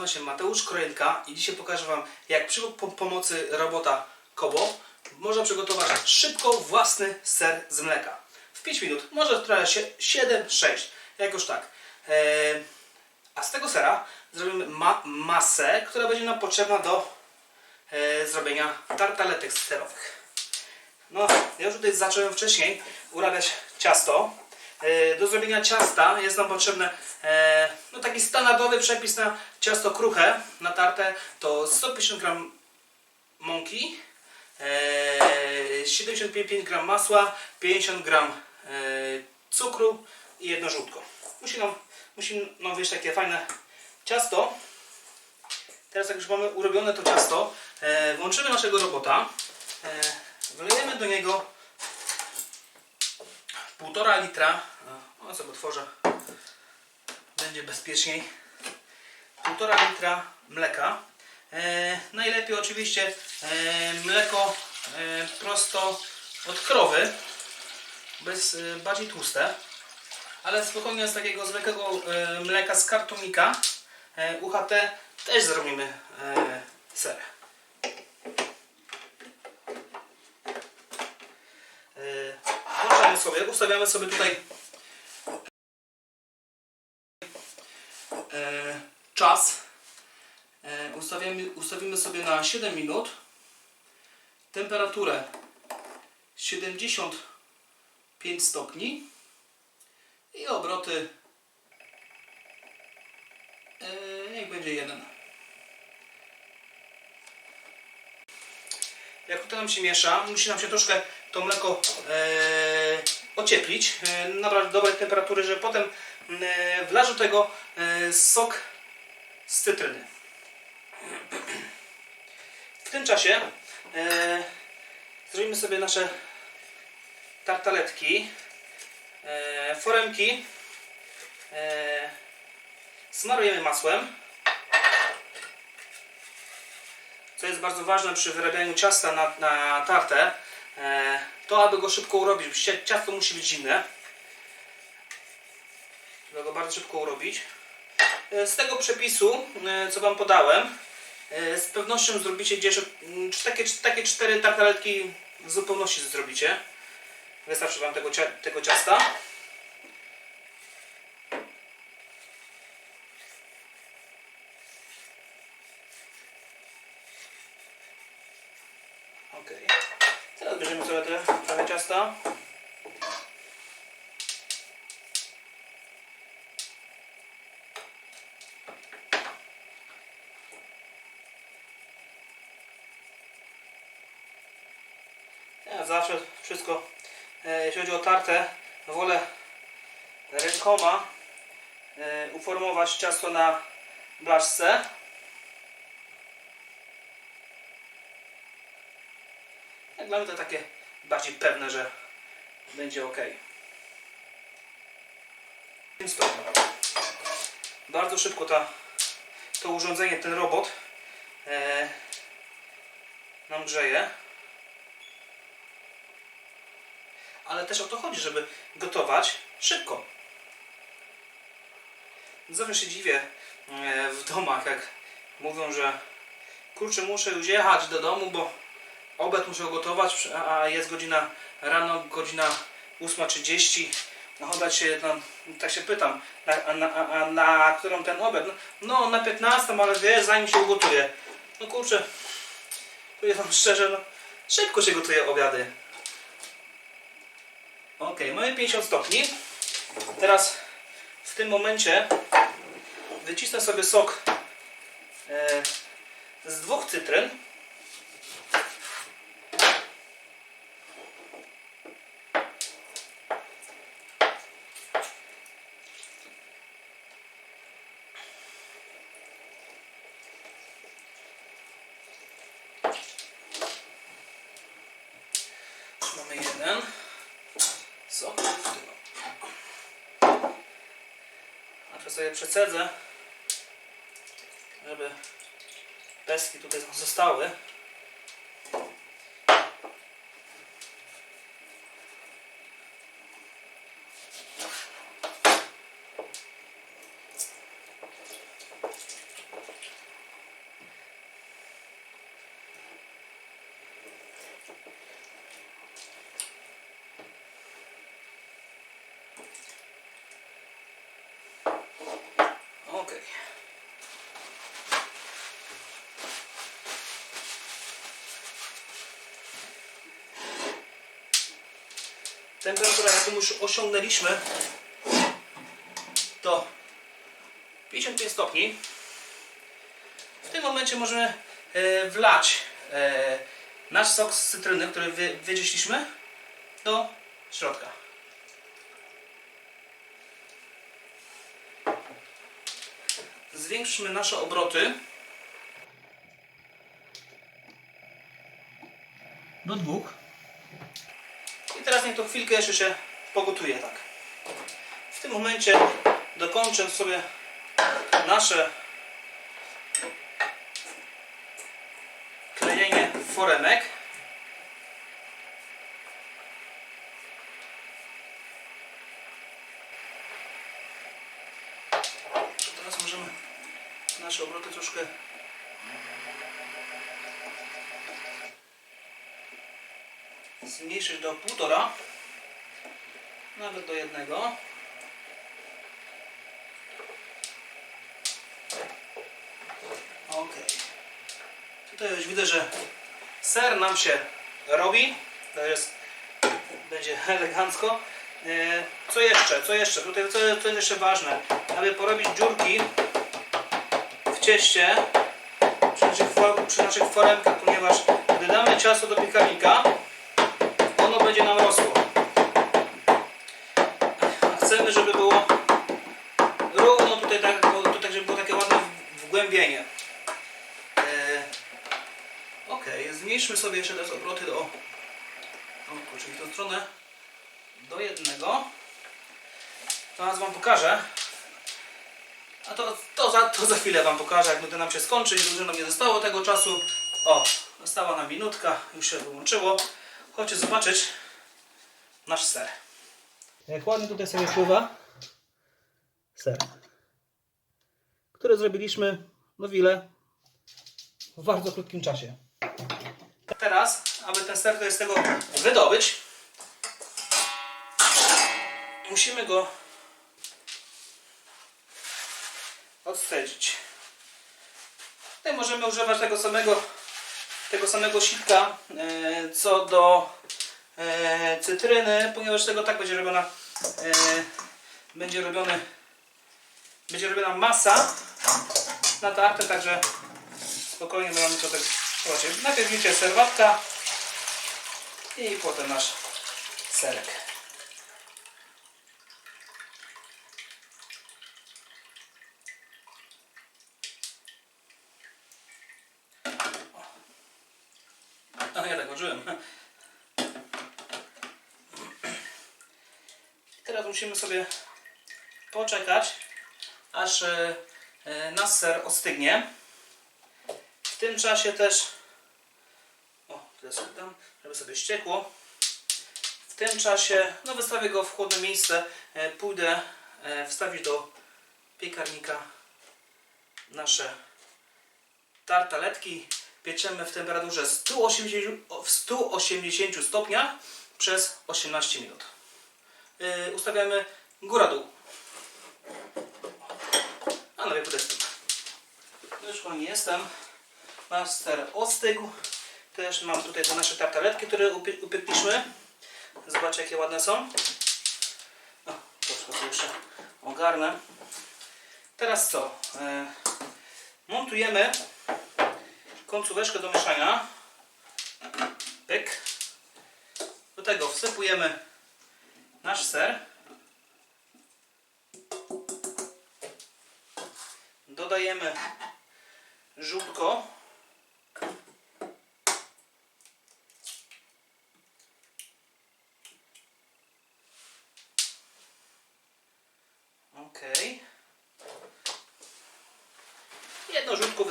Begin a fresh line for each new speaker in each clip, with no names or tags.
Nazywam się Mateusz Krojenka i dzisiaj pokażę Wam, jak przy po pomocy robota Kobo można przygotować szybko własny ser z mleka. W 5 minut, może trochę się 7-6, jakoś tak. Eee, a z tego sera zrobimy ma masę, która będzie nam potrzebna do e, zrobienia tartaletek serowych. No, ja już tutaj zacząłem wcześniej urabiać ciasto. E, Do zrobienia ciasta jest nam potrzebne e, no taki standardowy przepis na ciasto kruche natarte to 150 g mąki, e, 75 g masła, 50 g e, cukru i jedno żółtko. Musi nam, musi nam wyjść takie fajne ciasto. Teraz jak już mamy urobione to ciasto, e, włączymy naszego robota, e, wlejemy do niego półtora litra, o sobie otworzę, będzie bezpieczniej, półtora litra mleka. E, najlepiej oczywiście e, mleko e, prosto od krowy, bez e, bardziej tłuste, ale spokojnie z takiego zwykłego e, mleka z kartonika e, UHT też zrobimy e, ser. E, Sobie, ustawiamy sobie tutaj e, czas. E, ustawiamy, ustawimy sobie na 7 minut. Temperaturę 75 stopni i obroty e, niech będzie jeden. Jak to nam się miesza, musi nam się troszkę to mleko e, ocieplić, e, nabrać dobrej temperatury, żeby potem e, wlać do tego e, sok z cytryny. W tym czasie zrobimy sobie nasze tartaletki, foremki, smarujemy masłem. co jest bardzo ważne przy wyrabianiu ciasta na, na tartę, to aby go szybko urobić. Cia- Ciasto musi być zimne. Trzeba go bardzo szybko urobić. E, z tego przepisu, e, co Wam podałem, e, z pewnością zrobicie gdzieś takie, takie cztery tartaletki w zupełności zrobicie. Wystarczy Wam tego, tego ciasta. Ok. Teraz bierzemy sobie te trochę ciasta. Ja zawsze wszystko, e, jeśli chodzi o tartę, wolę rękoma e, uformować ciasto na blaszce. Jak dla to takie bardziej pewne, że będzie ok. Bardzo szybko ta, to urządzenie, ten robot e, nam grzeje. Ale też o to chodzi, żeby gotować szybko. Zawsze się dziwię e, w domach, jak mówią, że kurczę, muszę już jechać do domu, bo obiad muszę gotować, a jest godzina rano, godzina 8.30. No chyba się, no, tak się pytam, na, na, a, a na którą ten obiad? No, no na 15, ale wiesz, zanim się ugotuje. No kurczę, powiem wam szczerze, no szybko się gotuje obiady. Ok, mamy 50 stopni. Teraz w tym momencie wycisnę sobie sok e, z dwóch cytryn. Mamy jeden. sobie przecedzę, żeby pestki tutaj zostały. Temperatura, jaką już osiągnęliśmy, to 55 stopni. W tym momencie możemy e, wlać e, nasz sok z cytryny, który wy, wydzieśliśmy, do środka. Zwiększmy nasze obroty do dwóch. Teraz niech to chwilkę jeszcze się pogotuje tak. W tym momencie dokończę sobie nasze klejenie foremek. Teraz możemy nasze obroty troszkę zmniejszyć do półtora, nawet do jednego. Ok. Tutaj już widzę, że ser nam się robi. To jest, będzie elegancko. E, Co jeszcze? Co jeszcze? Tutaj co, co jest jeszcze ważne? Aby porobić dziurki w cieście przy naszych, przy naszych foremkach, ponieważ gdy damy ciasto do piekarnika, będzie nam rosło. A chcemy, żeby było równo tutaj, tak, tutaj żeby było takie ładne wgłębienie. E, ok, zmniejszmy sobie jeszcze teraz obroty do, o, czyli tą stronę do jednego. Teraz Wam pokażę. A to, to, za, to za chwilę Wam pokażę, jak to nam się skończy dużo nam nie zostało tego czasu. O, została nam minutka, już się wyłączyło. Chodźcie zobaczyć nasz ser. Jak ładnie tutaj sobie pływa ser, który zrobiliśmy, no wile, w bardzo krótkim czasie. Teraz, aby ten ser tutaj z tego wydobyć, musimy go odcedzić. Tutaj możemy używać tego samego tego samego sitka e, co do e, cytryny, ponieważ tego tak będzie robiona e, będzie będzie robiona masa na tartę, także spokojnie mamy to tak zobaczcie, najpierw widzicie serwatka i potem nasz serek. A ja tak użyłem. Teraz musimy sobie poczekać, aż e, e, nasz ser ostygnie. W tym czasie też, o, teraz sobie dam, żeby sobie ściekło. W tym czasie, no wystawię go w chłodne miejsce, e, pójdę wstawić do piekarnika nasze tartaletki pieczemy w temperaturze 180, w 180 stopniach przez 18 minut. Yy, ustawiamy góra-dół. A no i podestem. Już nie jestem. Master ostygł. Też mam tutaj te nasze tartaletki, które upie- upiekliśmy. Zobaczcie jakie ładne są. O, troszkę jeszcze ogarnę. Teraz co? Yy, montujemy końcóweczkę do mieszania. Pyk. Do tego wsypujemy nasz ser. Dodajemy żółtko.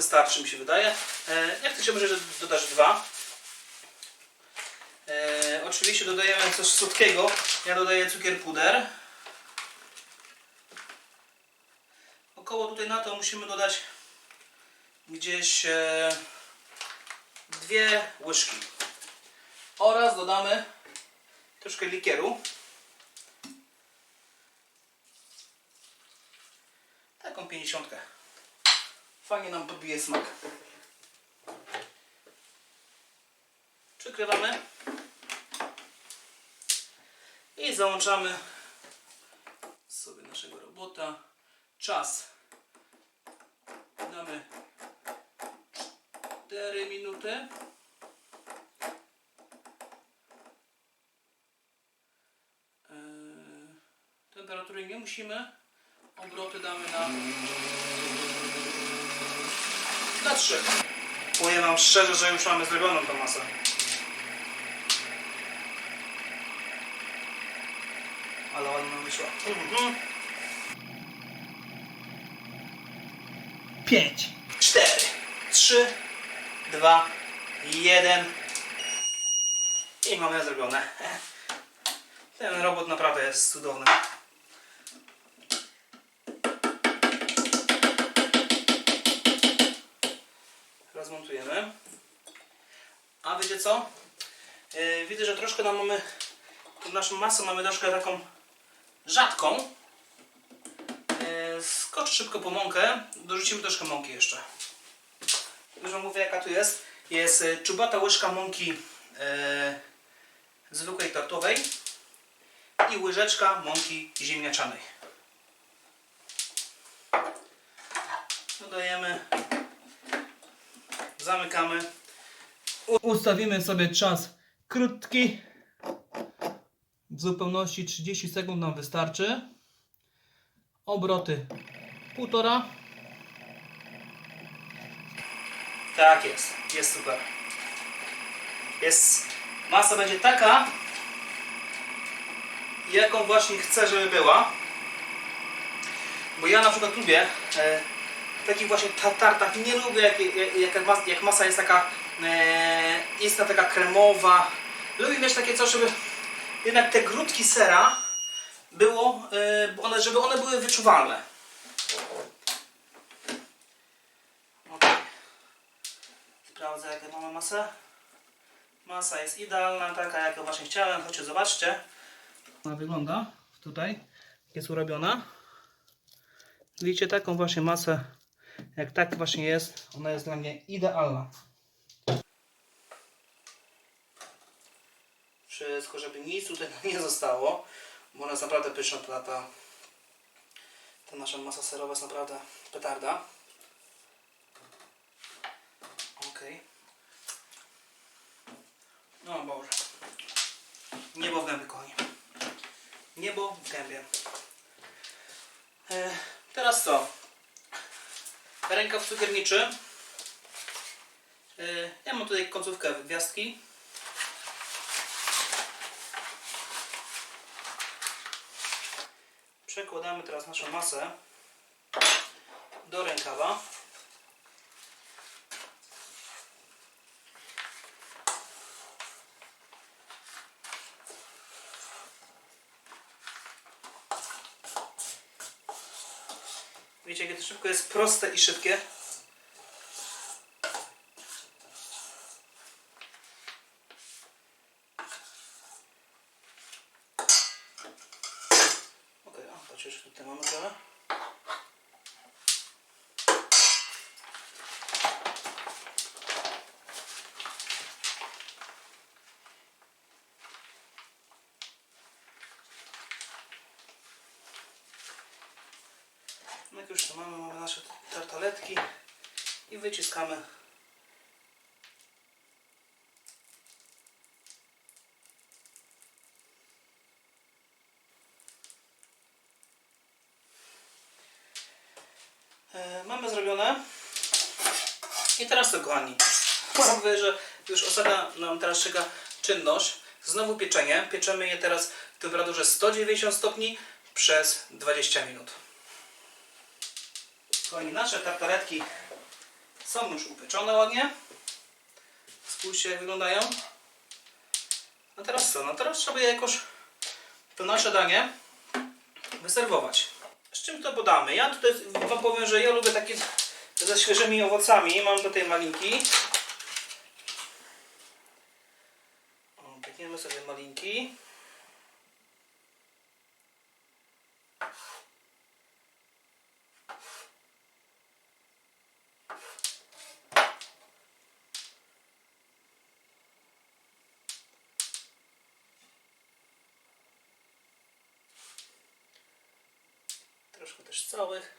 Wystarczy, mi się wydaje. Jak chcecie, może dodać dwa. E, oczywiście dodajemy coś słodkiego. Ja dodaję cukier puder. Około tutaj na to musimy dodać gdzieś e, dwie łyżki. Oraz dodamy troszkę likieru. Taką pięćdziesiątkę. Fajnie nam podbije smak. Przykrywamy. I załączamy sobie naszego robota. Czas. Damy 4 minuty. Eee, Temperatury nie musimy. Obroty damy na na 3. Powiem Wam szczerze, że już mamy zrobioną tą masę. Ale ładnie nam wyszła. Mhm. 5, 4, 3, 2, 1 i mamy zrobione. Ten robot naprawdę jest cudowny. Wiecie co? Yy, widzę, że troszkę nam mamy tą naszą masę mamy troszkę taką rzadką. Yy, skocz szybko po mąkę. Dorzucimy troszkę mąki jeszcze. Już wam mówię jaka tu jest. Jest y, czubata łyżka mąki zwykłej tortowej i łyżeczka mąki ziemniaczanej. Dodajemy, zamykamy. Ustawimy sobie czas krótki. W zupełności 30 sekund nam wystarczy. Obroty półtora. Tak jest, jest super. Jest, masa będzie taka, jaką właśnie chcę, żeby była. Bo ja na przykład lubię e, takich właśnie ta- tartach, nie lubię jak, jak, jak, mas- jak masa jest taka, jest ta taka kremowa. Lubię mieć takie coś, żeby jednak te grudki sera było, e, one, żeby one były wyczuwalne. Okej. Sprawdzę jaką mamy masę. Masa jest idealna, taka jaką właśnie chciałem. Chodźcie, zobaczcie. Ona wygląda tutaj. Jest urobiona. Widzicie taką właśnie masę. Jak tak właśnie jest, ona jest dla mnie idealna. Wszystko, żeby nic tutaj nie zostało, bo ona jest naprawdę pyszna, ta, ta, ta nasza masa serowa jest naprawdę petarda. Okej. No Boże. Niebo w gębie, kochani. Niebo w gębie. E, teraz co? Rękaw cukierniczy. E, ja mam tutaj końcówkę gwiazdki. Przekładamy teraz naszą masę do rękawa. Wiecie, jakie to szybko jest proste i szybkie? Okej, okay, patrz, tutaj mamy trochę. No już to mamy, mamy nasze tartaletki i wyciskamy E, mamy zrobione. I teraz to kochani. Mówię, że już ostatnia nam teraz czeka czynność. Znowu pieczenie. Pieczemy je teraz w temperaturze 190 stopni przez 20 minut. Kochani, nasze tartaretki są już upieczone ładnie. Spójrzcie jak wyglądają. A teraz co? No teraz trzeba je jakoś to nasze danie wyserwować. Z czym to podamy? Ja tutaj Wam powiem, że ja lubię takie ze świeżymi owocami. Mam tutaj malinki. O, Piekniemy sobie malinki. Troszkę też całych.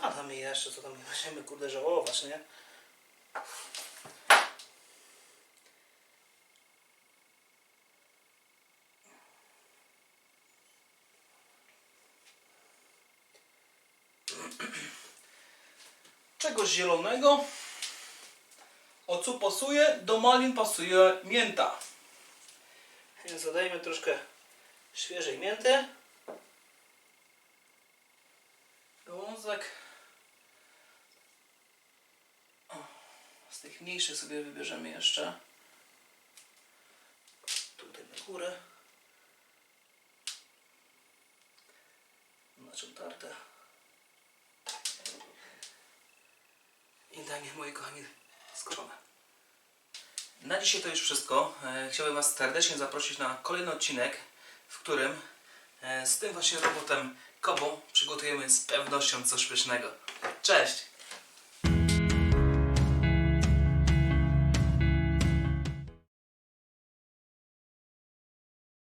A tam jeszcze, co tam będziemy kurde żałować, nie? Czegoś zielonego. O co pasuje? Do malin pasuje mięta. Więc dodajmy troszkę świeżej mięty. Z tych mniejszych sobie wybierzemy jeszcze. Tutaj na górę. Na czym tarte. I danie, moi kochani, skończone. Na dzisiaj to już wszystko. E, Chciałbym Was serdecznie zaprosić na kolejny odcinek, w którym e, z tym właśnie robotem Kobą przygotujemy z pewnością coś pysznego. Cześć!